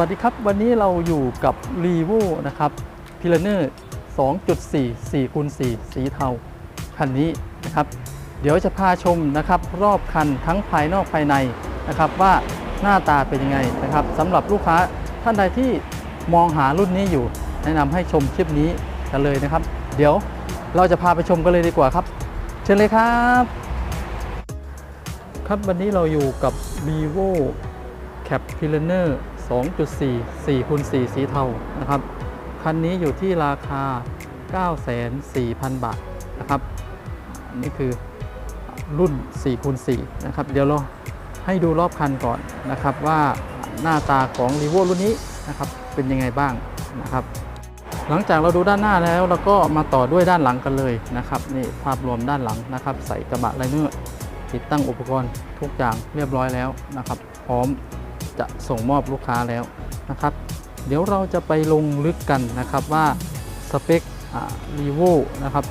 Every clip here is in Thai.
สวัสดีครับ วันนี้เราอยู่กับ r e v o นะครับ p i l a n e r 2.4 4คูณ4สีเทา คันนี้นะครับ เดี๋ยวจะพาชมนะครับรอบคันทั้งภายนอกภายในนะครับว่าหน้าตาเป็นยังไงนะครับสำหรับลูกค้าท่านใดที่มองหารุ่นนี้อยู่ แนะนำให้ชมคลิปนี้กันเลยนะครับ เดี๋ยวเราจะพาไปชมกันเลยดีกว่าครับ เชิญเลยครับ ครับวันนี้เราอยู่กับ vivo Cap p i l a n e r 2.4 4คูณ4สีเทานะครับ คันนี้อยู่ที่ราคา 9,400,000 บาทนะครับอันนี้คือรุ่น4คูณ4นะครับ เดี๋ยวเราให้ดูรอบคันก่อนนะครับว่าหน้าตาของ r e v o รุ่นนี้นะครับเป็นยังไงบ้างนะครับ หลังจากเราดูด้านหน้าแล้วเราก็มาต่อด้วยด้านหลังกันเลยนะครับนี่ภาพรวมด้านหลังนะครับ ใส่กระบะไลเนอร์ติดตั้งอุปกรณ์ทุกอย่างเรียบร้อยแล้วนะครับ พร้อม จะส่งมอบลูกค้าแล้วนะครับ เดี๋ยวเราจะไปลงลึกกันนะครับว่าสเปครีโวนะครับ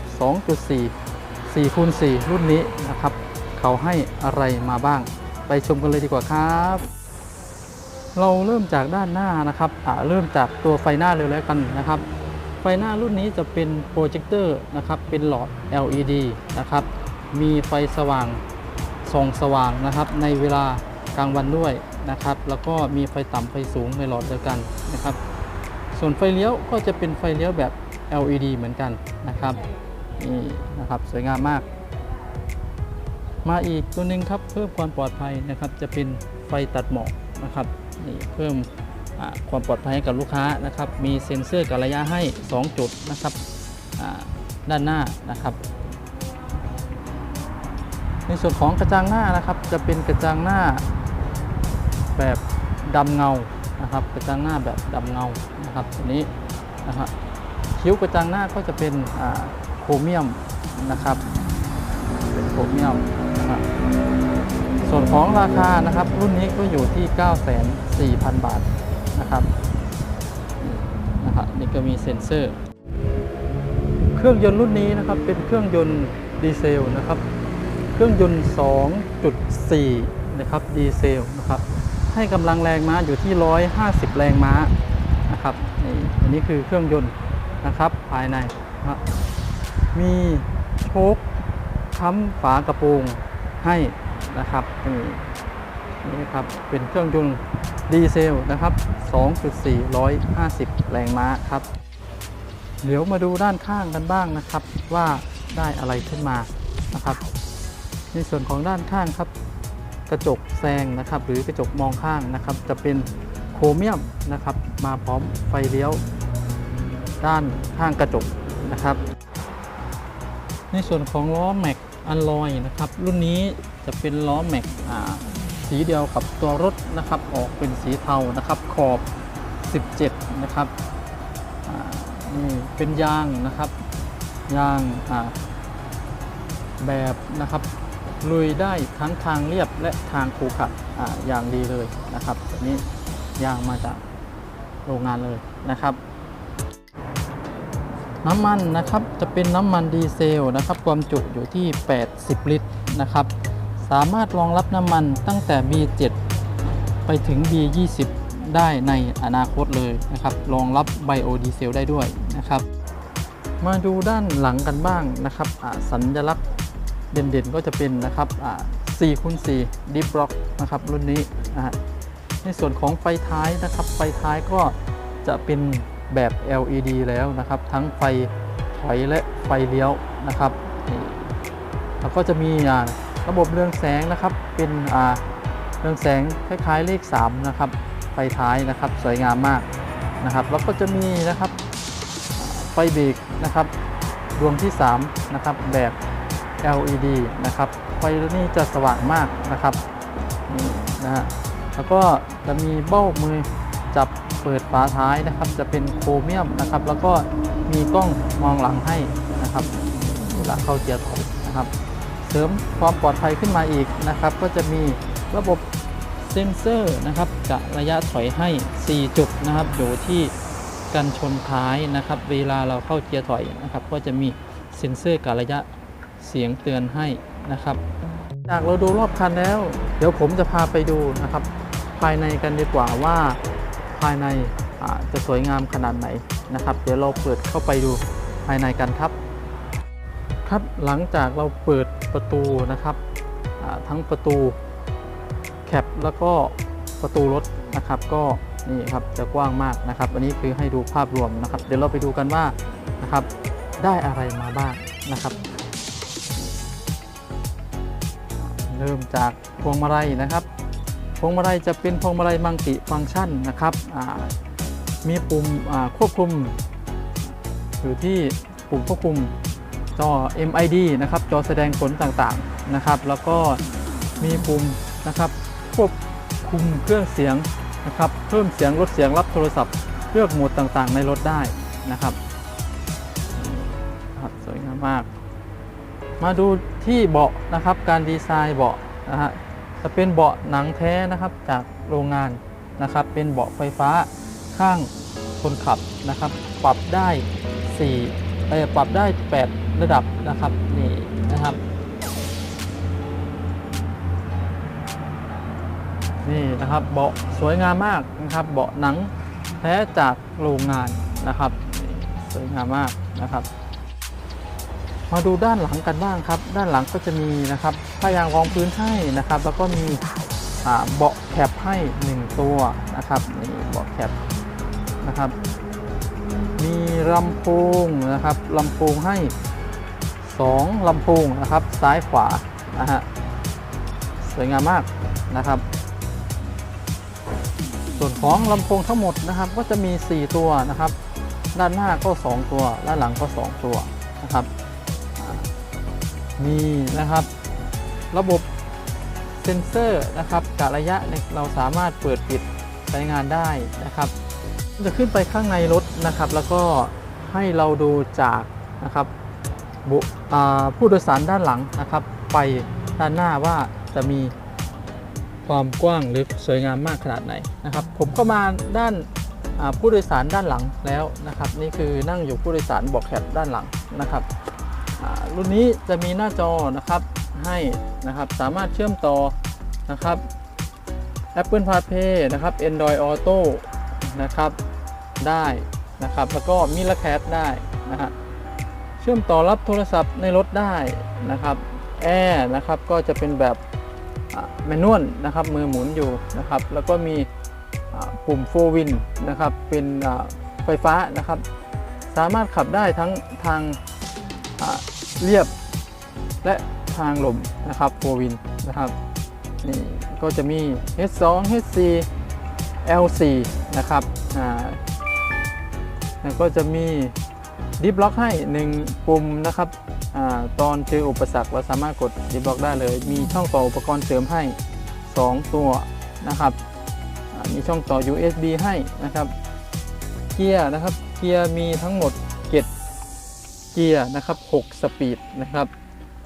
2.4 4คูณ4รุ่นนี้นะครับ เขาให้อะไรมาบ้าง ไปชมกันเลยดีกว่าครับ เราเริ่มจากด้านหน้านะครับเริ่มจากตัวไฟหน้าเลยแล้วกันนะครับ ไฟหน้ารุ่นนี้จะเป็นโปรเจคเตอร์นะครับ เป็นหลอด LED นะครับ มีไฟสว่างส่องสว่างนะครับ ในเวลากลางวันด้วย นะครับ แล้วก็มีไฟต่ำไฟสูงในหลอดเดียวกันนะครับ ส่วนไฟเลี้ยวก็จะเป็นไฟเลี้ยวแบบ LED เหมือนกันนะครับนี่นะครับสวยงามมาก มาอีกตัวหนึ่งครับเพิ่มความปลอดภัยนะครับ จะเป็นไฟตัดหมอกนะครับนี่เพิ่มความปลอดภัยให้กับลูกค้านะครับ มีเซ็นเซอร์กับระยะให้ 2 จุดนะครับด้านหน้านะครับ ในส่วนของกระจังหน้านะครับ จะเป็นกระจังหน้า แบบดำเงานะครับกระจังหน้าแบบดำเงานะครับตัวนี้นะครับคิ้วกระจังหน้าก็จะเป็นโครเมียมนะครับเป็นโครเมียมนะครับส่วนของราคานะครับรุ่นนี้ก็อยู่ที่ 94,000บาทนะครับนี่นะครับนี่ก็มีเซ็นเซอร์ เครื่องยนต์รุ่นนี้นะครับเป็นเครื่องยนต์ดีเซลนะครับ เครื่องยนต์ 2.4 นะครับดีเซลนะครับ ให้กำลังแรงม้าอยู่ที่ 150 แรงม้านะครับนี่อันนี้คือเครื่องยนต์นะครับภายในนะมีโชคค้ำฝากระโปรงให้นะครับนี่นี่ครับเป็นเครื่องยนต์ดีเซลนะครับ 2.450 แรงม้าครับ เดี๋ยวมาดูด้านข้างกันบ้างนะครับ ว่าได้อะไรขึ้นมานะครับ ในส่วนของด้านข้างครับ กระจกแซงนะครับ หรือกระจกมองข้างนะครับ จะเป็นโครเมียมนะครับ มาพร้อมไฟเลี้ยว ด้านข้างกระจกนะครับ ในส่วนของล้อแม็กอันลอยนะครับ รุ่นนี้จะเป็นล้อแม็กสีเดียวกับตัวรถนะครับ ออกเป็นสีเทานะครับขอบ 17 นะครับนี่เป็นยางนะครับยางแบบนะครับ ลุยได้ทั้งทางเรียบและทางขรุขระอย่างดีเลยนะครับตัวนี้ยางมาจากโรงงานเลยนะครับ น้ำมันนะครับจะเป็นน้ำมันดีเซลนะครับความจุอยู่ที่ 80 ลิตรนะครับ สามารถรองรับน้ำมันตั้งแต่ B7 ไปถึง B20 ได้ในอนาคตเลยนะครับ รองรับไบโอดีเซลได้ด้วยนะครับ มาดูด้านหลังกันบ้างนะครับสัญลักษณ์ เด่นๆก็จะเป็นนะครับ4คูณ4 Deep Rock นะครับรุ่นนี้นะฮะในส่วนของไฟท้ายนะครับ ไฟท้ายก็จะเป็นแบบ LED แล้วนะครับ ทั้งไฟถอยและไฟเลี้ยวนะครับแล้วก็จะมีระบบเรืองแสงนะครับ เป็นเรืองแสงคล้ายๆเลข 3 นะครับ ไฟท้ายนะครับสวยงามมากนะครับ แล้วก็จะมีนะครับไฟเบรกนะครับดวงที่ 3 นะครับแบบ LED นะครับไฟนี่จะสว่างมากนะครับนี่นะฮะแล้วก็จะมีเบ้ามือจับเปิดฝาท้ายนะครับ จะเป็นโครเมียมนะครับ แล้วก็มีกล้องมองหลังให้นะครับเวลาเข้าเกียร์ถอยนะครับ เสริมความปลอดภัยขึ้นมาอีกนะครับ ก็จะมีระบบเซ็นเซอร์นะครับกะระยะถอยให้ 4 จุดนะครับอยู่ที่กันชนท้ายนะครับ เวลาเราเข้าเกียร์ถอยนะครับ ก็จะมีเซ็นเซอร์กะระยะ เสียงเตือนให้นะครับ จากเราดูรอบคันแล้ว เดี๋ยวผมจะพาไปดูนะครับ ภายในกันดีกว่าว่าภายในจะสวยงามขนาดไหนนะครับ เดี๋ยวเราเปิดเข้าไปดูภายในกันครับ ครับหลังจากเราเปิดประตูนะครับทั้งประตูแคปแล้วก็ประตูรถนะครับก็นี่ครับจะกว้างมากนะครับอันนี้คือให้ดูภาพรวมนะครับ เดี๋ยวเราไปดูกันว่านะครับได้อะไรมาบ้างนะครับ เริ่มจากพวงมาลัยนะครับ พวงมาลัยจะเป็นพวงมาลัยมังติฟังก์ชันนะครับมีปุ่มควบคุมอยู่ที่ปุ่มควบคุมจอ MID นะครับ จอแสดงผลต่างๆนะครับ แล้วก็มีปุ่มนะครับควบคุมเครื่องเสียงนะครับ เพิ่มเสียงลดเสียงรับโทรศัพท์เลือกโหมดต่างๆ ในรถได้นะครับครับสวยงามมาก มาดูที่เบาะนะครับ การดีไซน์เบาะนะฮะจะเป็นเบาะหนังแท้นะครับจากโรงงานนะครับ เป็นเบาะไฟฟ้าข้างคนขับนะครับ ปรับได้4เออปรับได้ 8 ระดับนะครับนี่นะครับ นี่นะครับเบาะสวยงามมากนะครับ เบาะหนังแท้จากโรงงานนะครับ สวยงามมากนะครับ มาดูด้านหลังกันบ้างครับ ด้านหลังก็จะมีนะครับผ้ายางรองพื้นให้นะครับ แล้วก็มีเบาะแคปให้ 1 ตัวนะครับนี่เบาะแคปนะครับ มีลำโพงนะครับลำโพงให้ 2ลำโพงนะครับ ซ้ายขวานะฮะสวยงามมากนะครับ ส่วนของลำโพงทั้งหมดนะครับ ก็จะมี 4 ตัวนะครับ ด้านหน้าก็ 2 ตัว ด้านหลังก็ 2 ตัวนะครับ มีนะครับ ระบบเซ็นเซอร์นะครับกะระยะเราสามารถเปิดปิดใช้งานได้นะครับ จะขึ้นไปข้างในรถนะครับ แล้วก็ให้เราดูจากนะครับผู้โดยสารด้านหลังนะครับ ไปด้านหน้าว่าจะมีความกว้างหรือสวยงามมากขนาดไหนนะครับ ผมก็มาด้านผู้โดยสารด้านหลังแล้วนะครับ นี่คือนั่งอยู่ผู้โดยสารเบอกแคปด้านหลังนะครับ รุ่นนี้จะมีหน้าจอนะครับให้นะครับสามารถเชื่อมต่อนะครับ Apple CarPlay นะครับ Android Auto นะครับได้นะครับ แล้วก็มิล r แค t ได้นะฮะเชื่อมต่อรับโทรศัพท์ในรถได้นะครับแอร์นะครับก็จะเป็นแบบแมนนวลนะครับมือหมุนอยู่นะครับ แล้วก็มีปุ่มโฟวินนะครับเป็นไฟฟ้านะครับ สามารถขับได้ทั้งทาง เรียบและทางลมนะครับโฟวินนะครับนี่ก็จะมี H2 H4 L4 นะครับอ่าแล้วก็จะมีดิฟล็อกให้ 1 ปุ่มนะครับอาตอนเจออุปสรรคเราสามารถกดดิฟล็อกได้เลย มีช่องต่ออุปกรณ์เสริมให้ 2 ตัวนะครับมีช่องต่อ USB ให้นะครับ เกียร์นะครับ เกียร์มีทั้งหมด 7 กียร์นะครับ6สปีดนะครับ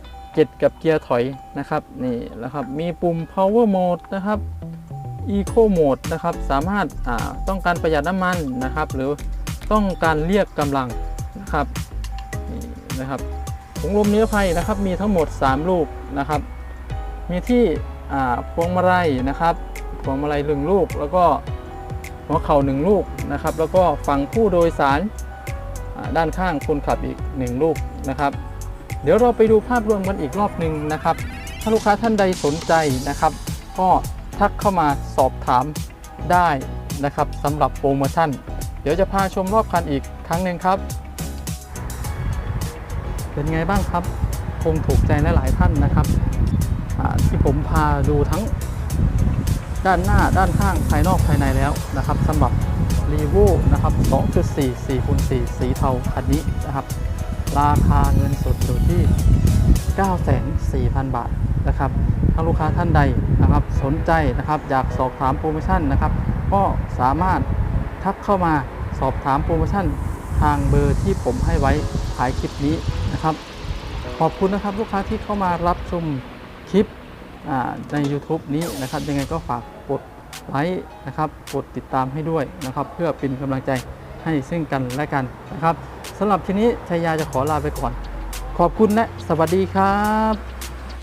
7 กับเกียร์ถอยนะครับนี่นะครับมีปุ่ม power mode นะครับ eco mode นะครับสามารถาต้องการประหยัดน้ำมันนะครับ หรือต้องการเรียกกำลังนะครับนี่นะครับถุงลมนิรภัยนะครับมีทั้งหมด 3 ลูกนะครับ มีที่พวงมาลัยนะครับพวงมาลัยหนึ่งลูก แล้วก็หัวเข่าหนึ่งลูกนะครับ แล้วก็ฝั่งผู้โดยสาร ด้านข้างคนขับอีก 1 ลูกนะครับ เดี๋ยวเราไปดูภาพรวมกันอีกรอบหนึ่งนะครับ ถ้าลูกค้าท่านใดสนใจนะครับ ก็ทักเข้ามาสอบถามได้นะครับสำหรับโปรโมชั่น เดี๋ยวจะพาชมรอบคันอีกครั้งหนึ่งครับ เป็นไงบ้างครับ คงถูกใจหลายๆท่านนะครับที่ผมพาดูทั้ง ด้านหน้าด้านข้างภายนอกภายในแล้วนะครับสำหรับรีโวนะครับ 2.4 4คูณ4สีเทาคันนี้นะครับ ราคาเงินสดอยู่ที่ 9,400,000 บาทนะครับถ้าลูกค้าท่านใดนะครับสนใจนะครับอยากสอบถามโปรโมชั่นนะครับ ก็สามารถทักเข้ามาสอบถามโปรโมชั่นทางเบอร์ที่ผมให้ไว้ท้ายคลิปนี้นะครับ ขอบคุณนะครับลูกค้าที่เข้ามารับชมคลิป ใน YouTube นี้นะครับยังไงก็ฝากกดไลค์นะครับกดติดตามให้ด้วยนะครับ เพื่อเป็นกำลังใจให้ซึ่งกันและกันนะครับสำหรับทีนี้ชายาจะขอลาไปก่อน ขอบคุณและสวัสดีครับ